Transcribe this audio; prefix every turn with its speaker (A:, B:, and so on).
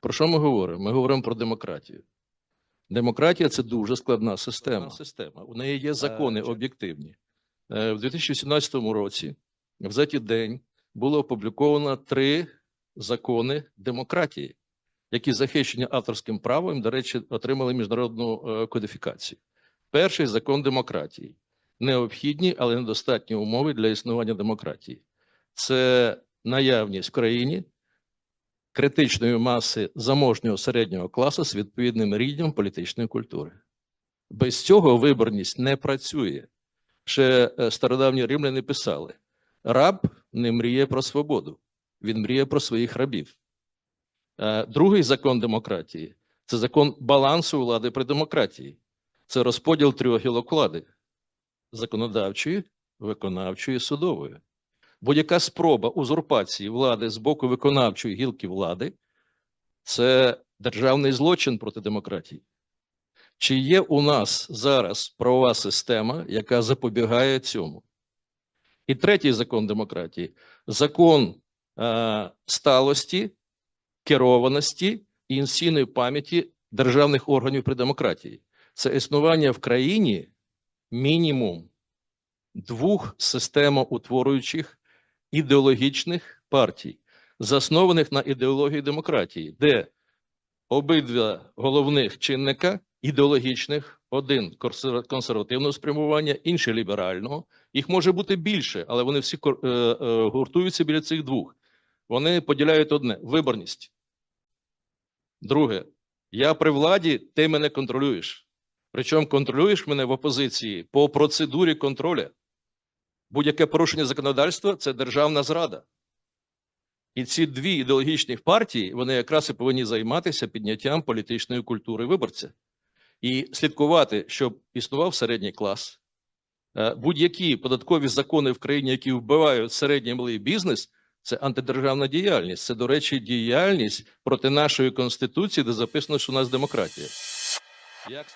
A: Про що ми говоримо? Ми говоримо про демократію. Демократія це дуже складна система. система. У неї є закони
B: Е,
A: об'єктивні. Е, В 2017 році в за день було опубліковано три закони демократії, які захищені авторським правом, до речі, отримали міжнародну е, кодифікацію. Перший закон демократії. Необхідні, але недостатні умови для існування демократії. Це наявність в країні критичної маси заможнього середнього класу з відповідним рівнем політичної культури. Без цього виборність не працює. Ще е, стародавні римляни писали: раб не мріє про свободу, він мріє про своїх рабів. Е, Другий закон демократії це закон балансу влади при демократії. Це розподіл трьох гілок влади законодавчої, виконавчої, судової. Будь-яка спроба узурпації влади з боку виконавчої гілки влади це державний злочин проти демократії. Чи є у нас зараз правова система, яка запобігає цьому? І третій закон демократії закон е, сталості, керованості і інституційної пам'яті державних органів при демократії. Це існування в країні мінімум двох системоутворюючих ідеологічних партій, заснованих на ідеології демократії, де обидва головних чинника ідеологічних, один консервативного спрямування, інший ліберального. Їх може бути більше, але вони всі е, е, гуртуються біля цих двох. Вони поділяють одне виборність. Друге, я при владі, ти мене контролюєш. Причому контролюєш мене в опозиції по процедурі контроля. Будь-яке порушення законодавства це державна зрада. І ці дві ідеологічні партії вони якраз і повинні займатися підняттям політичної культури виборця і слідкувати, щоб існував середній клас. Е, Будь-які податкові закони в країні, які вбивають середній малий бізнес, це антидержавна діяльність. Це, до речі, діяльність проти нашої конституції, де записано, що у нас демократія. Як